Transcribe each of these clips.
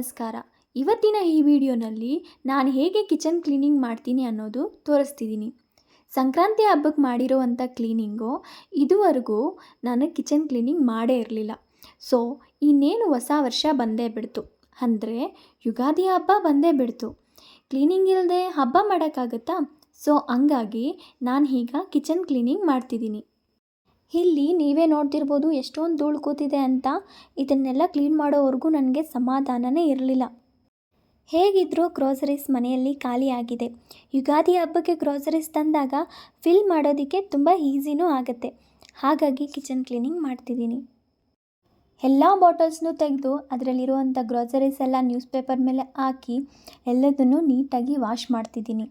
ನಮಸ್ಕಾರ. ಇವತ್ತಿನ ಈ ವಿಡಿಯೋನಲ್ಲಿ ನಾನು ಹೇಗೆ ಕಿಚನ್ ಕ್ಲೀನಿಂಗ್ ಮಾಡ್ತೀನಿ ಅನ್ನೋದು ತೋರಿಸ್ತಿದ್ದೀನಿ. ಸಂಕ್ರಾಂತಿ ಹಬ್ಬಕ್ಕೆ ಮಾಡಿರೋವಂಥ ಕ್ಲೀನಿಂಗು ಇದುವರೆಗೂ ನಾನು ಕಿಚನ್ ಕ್ಲೀನಿಂಗ್ ಮಾಡೇ ಇರಲಿಲ್ಲ. ಸೊ, ಇನ್ನೇನು ಹೊಸ ವರ್ಷ ಬಂದೇ ಬಿಡ್ತು. ಅಂದರೆ, ಯುಗಾದಿ ಹಬ್ಬ ಬಂದೇ ಬಿಡ್ತು. ಕ್ಲೀನಿಂಗ್ ಇಲ್ಲದೆ ಹಬ್ಬ ಮಾಡೋಕ್ಕಾಗತ್ತಾ? ಸೊ, ಹಂಗಾಗಿ ನಾನು ಈಗ ಕಿಚನ್ ಕ್ಲೀನಿಂಗ್ ಮಾಡ್ತಿದ್ದೀನಿ. ಇಲ್ಲಿ ನೀವೇ ನೋಡ್ತಿರ್ಬೋದು ಎಷ್ಟೊಂದು ಧೂಳು ಕೂತಿದೆ ಅಂತ. ಇದನ್ನೆಲ್ಲ ಕ್ಲೀನ್ ಮಾಡೋವರೆಗೂ ನನಗೆ ಸಮಾಧಾನನೇ ಇರಲಿಲ್ಲ. ಹೇಗಿದ್ದರೂ ಗ್ರೋಸರೀಸ್ ಮನೆಯಲ್ಲಿ ಖಾಲಿಯಾಗಿದೆ. ಯುಗಾದಿ ಹಬ್ಬಕ್ಕೆ ಗ್ರೋಸರೀಸ್ ತಂದಾಗ ಫಿಲ್ ಮಾಡೋದಕ್ಕೆ ತುಂಬ ಈಸಿನೂ ಆಗುತ್ತೆ. ಹಾಗಾಗಿ ಕಿಚನ್ ಕ್ಲೀನಿಂಗ್ ಮಾಡ್ತಿದ್ದೀನಿ. ಎಲ್ಲ ಬಾಟಲ್ಸ್ನೂ ತೆಗೆದು ಅದರಲ್ಲಿರುವಂಥ ಗ್ರೋಸರೀಸ್ ಎಲ್ಲ ನ್ಯೂಸ್ ಪೇಪರ್ ಮೇಲೆ ಹಾಕಿ ಎಲ್ಲದನ್ನು ನೀಟಾಗಿ ವಾಶ್ ಮಾಡ್ತಿದ್ದೀನಿ.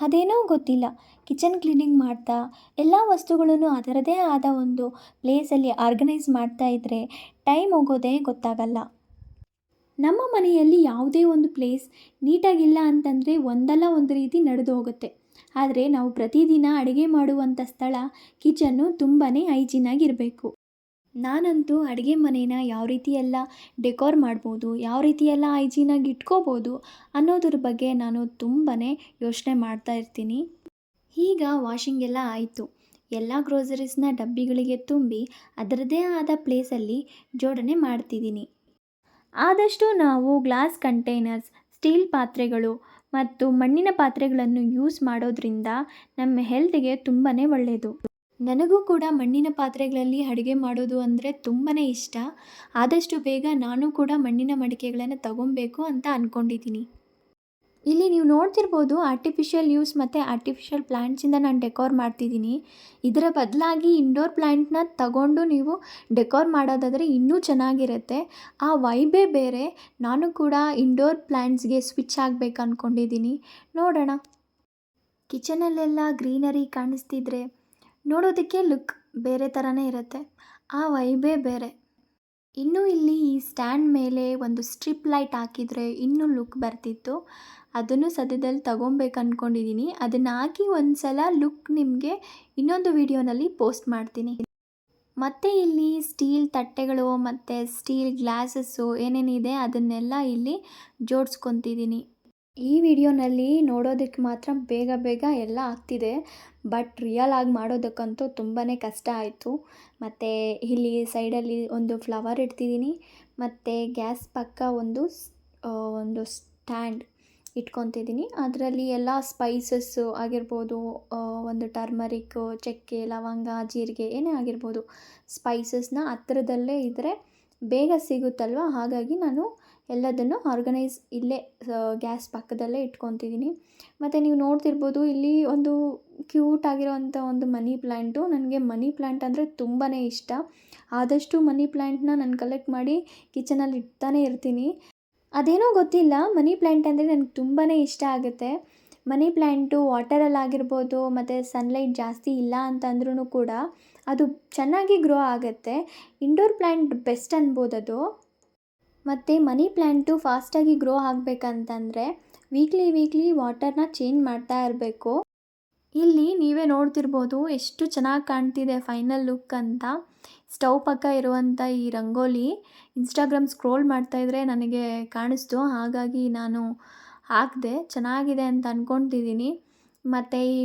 ಅದೇನೋ ಗೊತ್ತಿಲ್ಲ. ಕಿಚನ್ ಕ್ಲೀನಿಂಗ್ ಮಾಡ್ತಾ, ಎಲ್ಲ ವಸ್ತುಗಳನ್ನು ಅದರದೇ ಆದ ಒಂದು ಪ್ಲೇಸಲ್ಲಿ ಆರ್ಗನೈಸ್ ಮಾಡ್ತಾ ಇದ್ದರೆ ಟೈಮ್ ಹೋಗೋದೇ ಗೊತ್ತಾಗಲ್ಲ. ನಮ್ಮ ಮನೆಯಲ್ಲಿ ಯಾವುದೇ ಒಂದು ಪ್ಲೇಸ್ ನೀಟಾಗಿಲ್ಲ ಅಂತಂದರೆ ಒಂದಲ್ಲ ಒಂದು ರೀತಿ ನಡೆದು ಹೋಗುತ್ತೆ. ಆದರೆ ನಾವು ಪ್ರತಿದಿನ ಅಡುಗೆ ಮಾಡುವಂಥ ಸ್ಥಳ, ಕಿಚನ್ನು ತುಂಬಾ ಹೈಜೀನಾಗಿರಬೇಕು ನಾನಂತೂ ಅಡುಗೆ ಮನೇನ ಯಾವ ರೀತಿ ಎಲ್ಲ ಡೆಕೋರ್ ಮಾಡ್ಬೋದು, ಯಾವ ರೀತಿ ಎಲ್ಲ ಇಟ್ಕೋಬೋದು ಅನ್ನೋದ್ರ ಬಗ್ಗೆ ನಾನು ತುಂಬಾ ಯೋಚನೆ ಮಾಡ್ತಾ ಇರ್ತೀನಿ. ಈಗ ವಾಷಿಂಗ್ ಎಲ್ಲ ಆಯಿತು. ಎಲ್ಲ ಗ್ರೋಸರೀಸ್ನ ಡಬ್ಬಿಗಳಿಗೆ ತುಂಬಿ ಅದರದ್ದೇ ಆದ ಪ್ಲೇಸಲ್ಲಿ ಜೋಡಣೆ ಮಾಡ್ತಿದ್ದೀನಿ. ಆದಷ್ಟು ನಾವು ಗ್ಲಾಸ್ ಕಂಟೈನರ್ಸ್, ಸ್ಟೀಲ್ ಪಾತ್ರೆಗಳು ಮತ್ತು ಮಣ್ಣಿನ ಪಾತ್ರೆಗಳನ್ನು ಯೂಸ್ ಮಾಡೋದ್ರಿಂದ ನಮ್ಮ ಹೆಲ್ತಿಗೆ ತುಂಬಾ ಒಳ್ಳೆಯದು ನನಗೂ ಕೂಡ ಮಣ್ಣಿನ ಪಾತ್ರೆಗಳಲ್ಲಿ ಅಡುಗೆ ಮಾಡೋದು ಅಂದರೆ ತುಂಬಾ ಇಷ್ಟ. ಆದಷ್ಟು ಬೇಗ ನಾನು ಕೂಡ ಮಣ್ಣಿನ ಮಡಿಕೆಗಳನ್ನು ತಗೊಬೇಕು ಅಂತ ಅಂದ್ಕೊಂಡಿದ್ದೀನಿ ಇಲ್ಲಿ ನೀವು ನೋಡ್ತಿರ್ಬೋದು ಆರ್ಟಿಫಿಷಿಯಲ್ ಯೂಸ್ ಮತ್ತು ಆರ್ಟಿಫಿಷಿಯಲ್ ಪ್ಲ್ಯಾಂಟ್ಸಿಂದ ನಾನು ಡೆಕೋರ್ ಮಾಡ್ತಿದ್ದೀನಿ ಇದರ ಬದಲಾಗಿ ಇಂಡೋರ್ ಪ್ಲ್ಯಾಂಟ್ನ ತಗೊಂಡು ನೀವು ಡೆಕೋರ್ ಮಾಡೋದಾದರೆ ಇನ್ನೂ ಚೆನ್ನಾಗಿರುತ್ತೆ. ಆ ವೈಬೇ ಬೇರೆ. ನಾನು ಕೂಡ ಇಂಡೋರ್ ಪ್ಲ್ಯಾಂಟ್ಸ್ಗೆ ಸ್ವಿಚ್ ಆಗಬೇಕು ಅಂದ್ಕೊಂಡಿದ್ದೀನಿ ನೋಡೋಣ. ಕಿಚನಲ್ಲೆಲ್ಲ ಗ್ರೀನರಿ ಕಾಣಿಸ್ತಿದ್ರೆ ನೋಡೋದಕ್ಕೆ ಲುಕ್ ಬೇರೆ ಥರನೇ ಇರುತ್ತೆ. ಆ ವೈಬೇ ಬೇರೆ. ಇನ್ನೂ ಇಲ್ಲಿ ಈ ಸ್ಟ್ಯಾಂಡ್ ಮೇಲೆ ಒಂದು ಸ್ಟ್ರಿಪ್ ಲೈಟ್ ಹಾಕಿದರೆ ಇನ್ನೂ ಲುಕ್ ಬರ್ತಿತ್ತು. ಅದನ್ನು ಸದ್ಯದಲ್ಲಿ ತೊಗೊಬೇಕು ಅಂದ್ಕೊಂಡಿದ್ದೀನಿ ಅದನ್ನು ಹಾಕಿ ಒಂದು ಸಲ ಲುಕ್ ನಿಮಗೆ ಇನ್ನೊಂದು ವಿಡಿಯೋನಲ್ಲಿ ಪೋಸ್ಟ್ ಮಾಡ್ತೀನಿ. ಮತ್ತು ಇಲ್ಲಿ ಸ್ಟೀಲ್ ತಟ್ಟೆಗಳು ಮತ್ತು ಸ್ಟೀಲ್ ಗ್ಲಾಸಸ್ಸು ಏನೇನಿದೆ ಅದನ್ನೆಲ್ಲ ಇಲ್ಲಿ ಜೋಡಿಸ್ಕೊತಿದ್ದೀನಿ ಈ ವಿಡಿಯೋನಲ್ಲಿ ನೋಡೋದಕ್ಕೆ ಮಾತ್ರ ಬೇಗ ಬೇಗ ಎಲ್ಲ ಆಗ್ತಿದೆ. ಬಟ್ ರಿಯಲ್ ಆಗಿ ಮಾಡೋದಕ್ಕಂತೂ ತುಂಬಾ ಕಷ್ಟ ಆಯಿತು. ಮತ್ತು ಇಲ್ಲಿ ಸೈಡಲ್ಲಿ ಒಂದು ಫ್ಲವರ್ ಇಡ್ತಿದ್ದೀನಿ ಮತ್ತು ಗ್ಯಾಸ್ ಪಕ್ಕ ಒಂದು ಒಂದು ಸ್ಟ್ಯಾಂಡ್ ಇಟ್ಕೊತಿದ್ದೀನಿ ಅದರಲ್ಲಿ ಎಲ್ಲ ಸ್ಪೈಸಸ್ಸು ಆಗಿರ್ಬೋದು ಒಂದು ಟರ್ಮರಿಕ್ ಚಕ್ಕೆ, ಲವಂಗ, ಜೀರಿಗೆ, ಏನೇ ಆಗಿರ್ಬೋದು ಸ್ಪೈಸಸ್ನ ಹತ್ರದಲ್ಲೇ ಇದ್ದರೆ ಬೇಗ ಸಿಗುತ್ತಲ್ವ? ಹಾಗಾಗಿ ನಾನು ಎಲ್ಲದನ್ನು ಆರ್ಗನೈಸ್ ಇಲ್ಲೇ ಗ್ಯಾಸ್ ಪಕ್ಕದಲ್ಲೇ ಇಟ್ಕೊತಿದ್ದೀನಿ ಮತ್ತು ನೀವು ನೋಡ್ತಿರ್ಬೋದು ಇಲ್ಲಿ ಒಂದು ಕ್ಯೂಟ್ ಆಗಿರೋವಂಥ ಒಂದು ಮನಿ ಪ್ಲ್ಯಾಂಟು ನನಗೆ ಮನಿ ಪ್ಲ್ಯಾಂಟ್ ಅಂದರೆ ತುಂಬಾ ಇಷ್ಟ. ಆದಷ್ಟು ಮನಿ ಪ್ಲ್ಯಾಂಟ್ನ ನಾನು ಕಲೆಕ್ಟ್ ಮಾಡಿ ಕಿಚನಲ್ಲಿ ಇಡ್ತಾನೆ ಇರ್ತೀನಿ. ಅದೇನೋ ಗೊತ್ತಿಲ್ಲ ಮನಿ ಪ್ಲ್ಯಾಂಟ್ ಅಂದರೆ ನನಗೆ ತುಂಬಾ ಇಷ್ಟ ಆಗುತ್ತೆ. ಮನಿ ಪ್ಲ್ಯಾಂಟು ವಾಟರಲ್ಲಾಗಿರ್ಬೋದು ಮತ್ತು ಸನ್ಲೈಟ್ ಜಾಸ್ತಿ ಇಲ್ಲ ಅಂತಂದ್ರೂ ಕೂಡ ಅದು ಚೆನ್ನಾಗಿ ಗ್ರೋ ಆಗುತ್ತೆ. ಇಂಡೋರ್ ಪ್ಲ್ಯಾಂಟ್ ಬೆಸ್ಟ್ ಅನ್ಬೋದು ಅದು. ಮತ್ತು ಮನಿ ಪ್ಲ್ಯಾಂಟು ಫಾಸ್ಟಾಗಿ ಗ್ರೋ ಆಗಬೇಕಂತಂದರೆ ವೀಕ್ಲಿ ವೀಕ್ಲಿ ವಾಟರ್ನ ಚೇಂಜ್ ಮಾಡ್ತಾ ಇರಬೇಕು. ಇಲ್ಲಿ ನೀವೇ ನೋಡ್ತಿರ್ಬೋದು ಎಷ್ಟು ಚೆನ್ನಾಗಿ ಕಾಣ್ತಿದೆ ಫೈನಲ್ ಲುಕ್ ಅಂತ. ಸ್ಟವ್ ಪಕ್ಕ ಇರುವಂಥ ಈ ರಂಗೋಲಿ ಇನ್ಸ್ಟಾಗ್ರಾಮ್ ಸ್ಕ್ರೋಲ್ ಮಾಡ್ತಾಯಿದ್ರೆ ನನಗೆ ಕಾಣಿಸ್ತು, ಹಾಗಾಗಿ ನಾನು ಹಾಕಿದೆ, ಚೆನ್ನಾಗಿದೆ ಅಂತ ಅಂದ್ಕೊತಿದ್ದೀನಿ ಮತ್ತು ಈ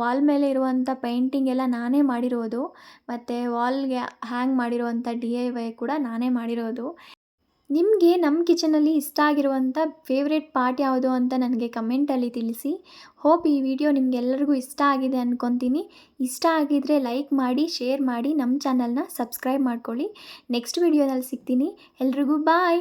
ವಾಲ್ ಮೇಲೆ ಇರುವಂಥ ಪೇಂಟಿಂಗ್ ಎಲ್ಲ ನಾನೇ ಮಾಡಿರೋದು. ಮತ್ತು ವಾಲ್ಗೆ ಹ್ಯಾಂಗ್ ಮಾಡಿರುವಂಥ ಡಿ ಐ ವೈ ಕೂಡ ನಾನೇ ಮಾಡಿರೋದು. ನಿಮಗೆ ನಮ್ಮ ಕಿಚನಲ್ಲಿ ಇಷ್ಟ ಆಗಿರುವಂಥ ಫೇವ್ರೇಟ್ ಪಾರ್ಟ್ ಯಾವುದು ಅಂತ ನನಗೆ ಕಮೆಂಟಲ್ಲಿ ತಿಳಿಸಿ. ಹೋಪ್ ಈ ವಿಡಿಯೋ ನಿಮಗೆಲ್ಲರಿಗೂ ಇಷ್ಟ ಆಗಿದೆ ಅಂದ್ಕೊತೀನಿ ಇಷ್ಟ ಆಗಿದರೆ ಲೈಕ್ ಮಾಡಿ ಶೇರ್ ಮಾಡಿ ನಮ್ಮ ಚಾನಲ್ನ ಸಬ್ಸ್ಕ್ರೈಬ್ ಮಾಡ್ಕೊಳ್ಳಿ. ನೆಕ್ಸ್ಟ್ ವಿಡಿಯೋನಲ್ಲಿ ಸಿಗ್ತೀನಿ. ಎಲ್ರಿಗೂ ಬಾಯ್